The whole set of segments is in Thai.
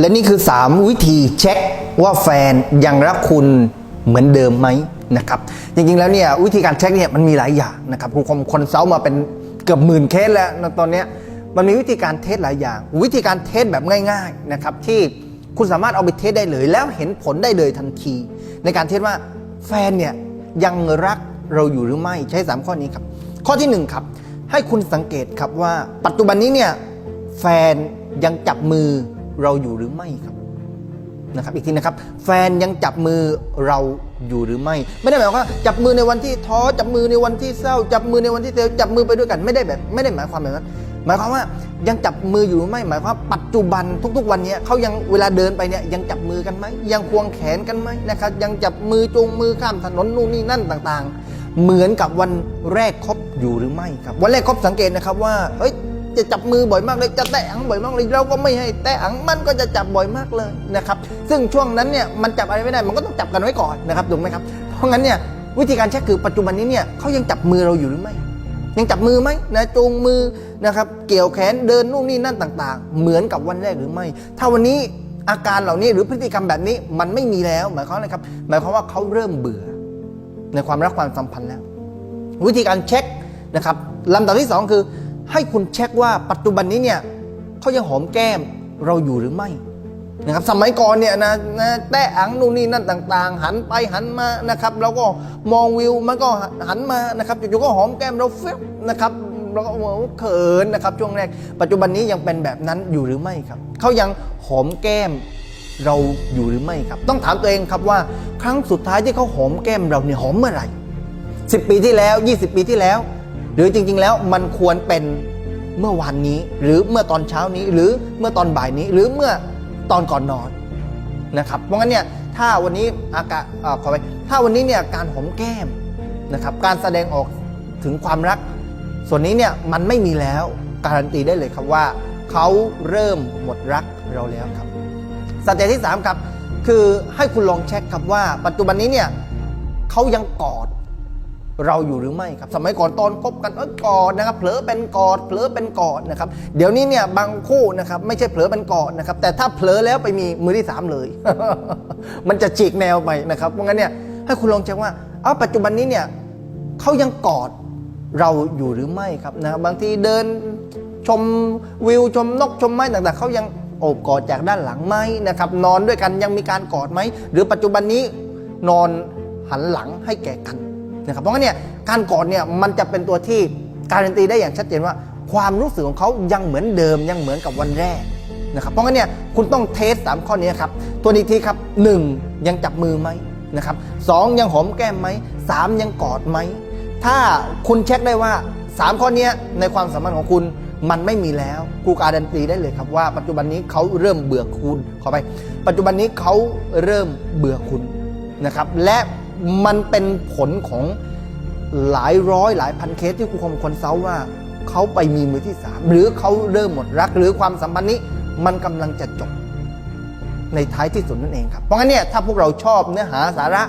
และนี่คือ 3 วิธีเช็คว่าแฟนยังรักคุณเหมือนเดิมไหมนะครับ จริงๆแล้วเนี่ยวิธีการเช็คเนี่ยมันมีหลายอย่างนะครับคุณคมคนเซามาเป็นเกือบหมื่นเคสแล้วนะตอนนี้มันมีวิธีการเทสหลายอย่าง วิธีการเทสแบบง่าย ๆนะครับ ที่คุณสามารถเอาไปเทสได้เลย แล้วเห็นผลได้เลยทันที ในการเทสว่าแฟนเนี่ยยังรักเราอยู่หรือไม่ใช้ 3 ข้อนี้ครับ ข้อที่หนึ่งครับ ให้คุณสังเกตครับว่าปัจจุบันนี้เนี่ยแฟนยังจับมือ เราอยู่หรือไม่ครับนะครับ อีกทีนะครับ แฟนยังจับมือเราอยู่หรือไม่ ไม่ได้หมายความว่าจับมือในวันที่ท้อจับมือในวันที่เศร้า จับมือในวันที่เซลจับมือไปด้วยกัน ไม่ได้แบบ ไม่ได้หมายความแบบนั้นหมายความว่ายังจับมืออยู่หรือไม่ หมายความปัจจุบันทุก ๆ วันนี้เขายังเวลาเดินไปเนี่ยยังจับมือกันไหมยังควงแขนกันไหมนะครับยังจับมือจูงมือข้ามถนนนู่นนี่นั่นต่างๆ เหมือนกับวันแรกคบอยู่หรือไม่ครับ วันแรกคบสังเกตนะครับว่าเฮ้ย จะจับมือบ่อยมากเลย จะแตะอังบ่อยมากเลยเราก็ไม่ให้แตะอังมันก็จะจับบ่อยมากเลยนะครับ ซึ่งช่วงนั้นเนี่ยมันจับอะไรไม่ได้มันก็ต้องจับกันไว้ก่อนนะครับถูกไหมครับ เพราะงั้นเนี่ยวิธีการเช็คคือปัจจุบันนี้เนี่ยเขายังจับมือเราอยู่หรือไม่ ยังจับมือไหมนะจูงมือนะครับเกี่ยวแขนเดินนู่นนี่นั่นต่าง ๆ เหมือนกับวันแรกหรือไม่ ถ้าวันนี้อาการเหล่านี้หรือพฤติกรรมแบบนี้มันไม่มีแล้ว หมายความอะไรครับ หมายความว่าเขาเริ่มเบื่อ ในความรักความสัมพันธ์แล้ว วิธีการเช็คนะครับลำดับที่ 2 คือ ให้คุณเช็คว่าปัจจุบันนี้เนี่ยเขายังหอมแก้มเราอยู่หรือไม่นะครับสมัยก่อนเนี่ยนะนะแตะอังนู่นนี่นั่นต่าง ๆ หันไปหันมานะครับเราก็มองวิวมันก็หันมานะครับจู่ๆก็หอมแก้มเราเฟิบนะครับเราก็เขินนะครับช่วงแรก ปัจจุบันนี้ยังเป็นแบบนั้นอยู่หรือไม่ครับเขายังหอมแก้มเราอยู่หรือไม่ครับ ต้องถามตัวเองครับว่าครั้งสุดท้ายที่เขาหอมแก้มเราเนี่ยหอมเมื่อไหร่10 ปีที่แล้ว 20 ปีที่แล้ว รือจริง ๆ แล้วมันควรเป็นเมื่อวานนี้ หรือเมื่อตอนเช้านี้ หรือเมื่อตอนบ่ายนี้ หรือเมื่อตอนก่อนนอนนะครับ เพราะงั้นเนี่ยถ้าวันนี้อากาศขอไปถ้าวันนี้เนี่ยการหอมแก้มนะครับ การแสดงออกถึงความรัก ส่วนนี้เนี่ยมันไม่มีแล้วการันตีได้เลยครับว่าเขาเริ่มหมดรักเราแล้วครับสเตจที่ 3 ครับ คือให้คุณลองเช็คครับว่าปัจจุบันนี้เนี่ยเขายังกอด เราอยู่หรือไม่ครับ สมัยก่อนตอนคบกันเออกอดนะครับเผลอเป็นกอดเผลอเป็นกอดนะครับ เดี๋ยวนี้เนี่ยบางคู่นะครับไม่ใช่เผลอเป็นกอดนะครับ แต่ถ้าเผลอแล้วไปมีมือที่สามเลย มันจะฉีกแนวไปนะครับเพราะงั้นเนี่ยให้คุณลองเช็คว่าเอ้าปัจจุบันนี้เนี่ยเขายังกอดเราอยู่หรือไม่ครับนะบางทีเดินชมวิวชมนกชมไม้ต่างๆเขายังโอบกอดจากด้านหลังไหมนะครับนอนด้วยกันยังมีการกอดไหม หรือปัจจุบันนี้นอนหันหลังให้แก่กัน นะครับเพราะงั้นเนี่ยการกอดเนี่ยมันจะเป็นตัวที่การันตีได้อย่างชัดเจนว่า ความรู้สึกของเขายังเหมือนเดิมยังเหมือนกับวันแรกนะครับเพราะงั้นเนี่ยคุณต้องเทสสามข้อนี้ครับตัวนี้ทีครับหนึ่งยังจับมือไหมนะครับสองยังหอมแก้มไหมสามยังกอดไหมถ้าคุณเช็คได้ว่า 3 ข้อเนี้ยในความสัมพันธ์ของคุณมันไม่มีแล้วกูการันตีได้เลยครับว่าปัจจุบันนี้เขาเริ่มเบื่อคุณขอไป ปัจจุบันนี้เขาเริ่มเบื่อคุณนะครับและ มันเป็นผลของหลายร้อยหลายพันเคสที่ครูคมคนเซาว่าเขาไปมีมือที่สามหรือเขาเริ่มหมดรัก หรือความสัมพันธ์นี้มันกำลังจะจบในท้ายที่สุดนั่นเองครับ เพราะงั้นเนี่ยถ้าพวกเราชอบเนื้อหาสาระ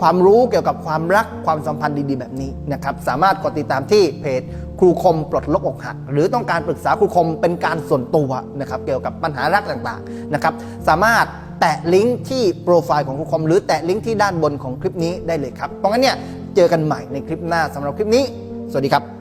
ความรู้เกี่ยวกับความรักความสัมพันธ์ดีๆ แบบนี้นะครับ สามารถกดติดตามที่เพจครูคมปลดล็อกอกหัก หรือต้องการปรึกษาครูคมเป็นการส่วนตัวนะครับ เกี่ยวกับปัญหารักต่างๆนะครับ สามารถ แตะลิงก์ที่โปรไฟล์ของครูคมหรือแตะลิงก์ที่ด้านบนของคลิปนี้ได้เลยครับ เพราะงั้นเนี่ยเจอกันใหม่ในคลิปหน้าสำหรับคลิปนี้ สวัสดีครับ